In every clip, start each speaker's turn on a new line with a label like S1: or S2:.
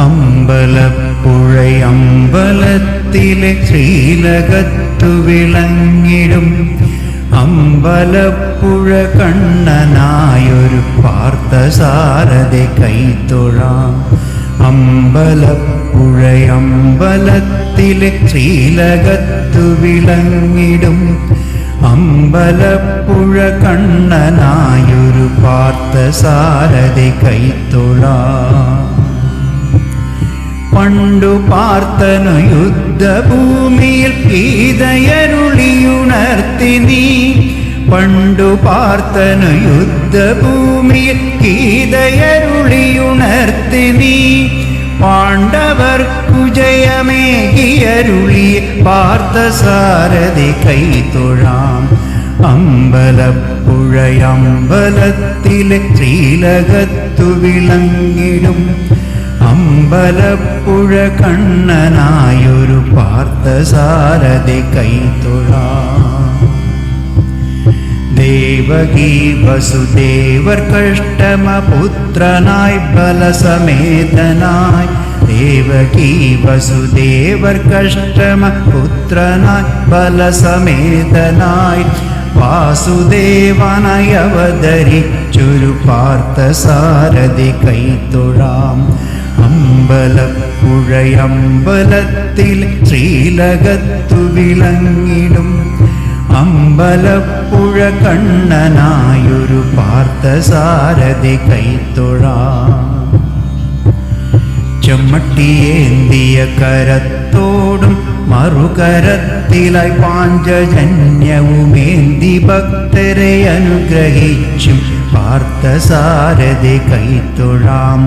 S1: അമ്പലപ്പുഴ അമ്പലത്തിലെ ശ്രീലകത്തു വിളങ്ങിടും അമ്പലപ്പുഴ കണ്ണനായൊരു പാർത്ഥസാരതെ കൈത്തൊഴാം അമ്പലപ്പുഴയമ്പലത്തിലെ ശ്രീലകത്തു വിളങ്ങിടും അമ്പലപ്പുഴ കണ്ണനായൊരു പാർത്ഥസാരഥി കൈത്തൊഴാം പണ്ടു പാർത്തനു യുദ്ധഭൂമിയിൽ ഗീതയരുളിയുണർത്തി നീ പണ്ടു പാർത്തനു യുദ്ധഭൂമിയിൽ ഗീതയരുളിയുണർത്തി നീ പാണ്ഡവർക്കു ജയമേകിയരുളി പാർത്ഥസാരഥി കൈത്തൊഴാം അമ്പലപ്പുഴയമ്പലത്തിലെ ശ്രീലകത്തു വിളങ്ങിടും. അമ്പലപ്പുഴ കണ്ണനായൊരു പാർത്ഥസാരഥി കൈത്തൊഴാം ദേവകീ വസുദേവർ കഷ്ടമപുത്രനായി ബലസമേതനായി ദേവകീ വസുദേവർ കഷ്ടമപുത്രനായി ബലസമേതനായി വാസുദേവനായി അവതരിച്ചൊരു പാർത്ഥസാരഥി കൈത്തൊഴാം അമ്പലപ്പുഴയമ്പലത്തിൽ ശ്രീലകത്തു വിളങ്ങിടും അമ്പലപ്പുഴ കണ്ണനായൊരു പാർത്ഥസാരഥി കൈത്തൊഴാം. ചമ്മട്ടിയേന്തിയ കരത്തോടും മറുകരത്തിലായി പാഞ്ചജന്യവുമേന്തി ഭക്തരെ അനുഗ്രഹിച്ചും പാർത്ഥസാരഥി കൈത്തൊഴാം.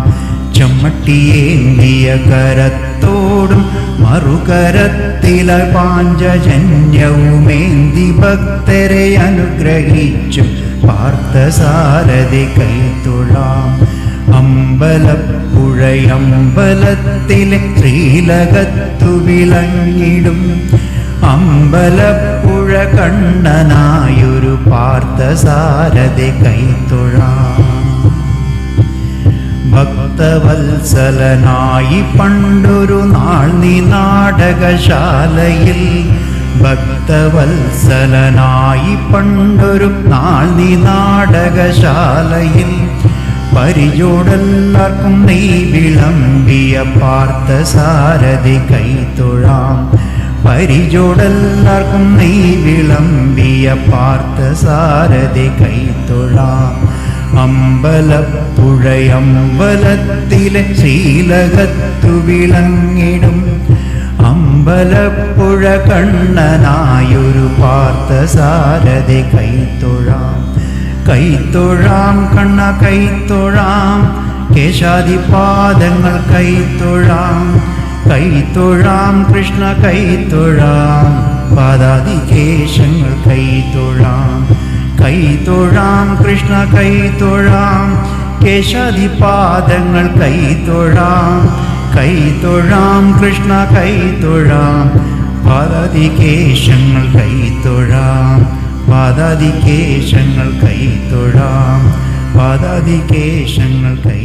S1: ചമ്മട്ടിയേന്തിയ കരത്തോടും മറുകരത്തിലായി പാഞ്ചജന്യവുമേന്തി ഭക്തരെ അനുഗ്രഹിച്ചു പാർത്ഥസാരഥി കൈത്തൊഴാം അമ്പലപ്പുഴയമ്പലത്തിലെ ശ്രീലകത്തു വിളങ്ങിടും. അമ്പലപ്പുഴ കണ്ണനായൊരു പാർത്ഥസാരഥി കൈത്തൊഴാം ഭക്തവത്സലനായി പണ്ടൊരു നാൾ നീ നാടകശാലയിൽ ഭക്തവത്സലനായി പണ്ടൊരു നാൾ നീ നാടകശാലയിൽ പരിചോടെല്ലാവർക്കും നീ വിളമ്പിയ പാർത്ഥസാരഥി കൈത്തൊഴാം. പരിചോടെല്ലാവർക്കും നീ വിളമ്പിയ പാർത്ഥസാരഥി കൈത്തൊഴാം. അമ്പലപ്പുഴയമ്പലത്തിലെ ശ്രീലകത്തു വിളങ്ങിടും. അമ്പലപ്പുഴ കണ്ണനായൊരു പാർത്ഥസാരഥി കൈത്തൊഴാം. കൈത്തൊഴാം കണ്ണ കൈത്തൊഴാം. കേശാദിപാദങ്ങൾ കൈത്തൊഴാം. കൈത്തൊഴാം കൃഷ്ണ കൈത്തൊഴാം. പാദാദികേശങ്ങൾ കൈത്തൊഴാം. കൈത്തൊഴാം കൃഷ്ണ കൈത്തൊഴാം കേശാദിപാദങ്ങൾ കൈത്തൊഴാം കൈത്തൊഴാം കൃഷ്ണ കൈത്തൊഴാം പാദാദികേശങ്ങൾ കൈത്തൊഴാം പാദാദികേശങ്ങൾ കൈത്തൊഴാം പാദാദികേശങ്ങൾ കൈ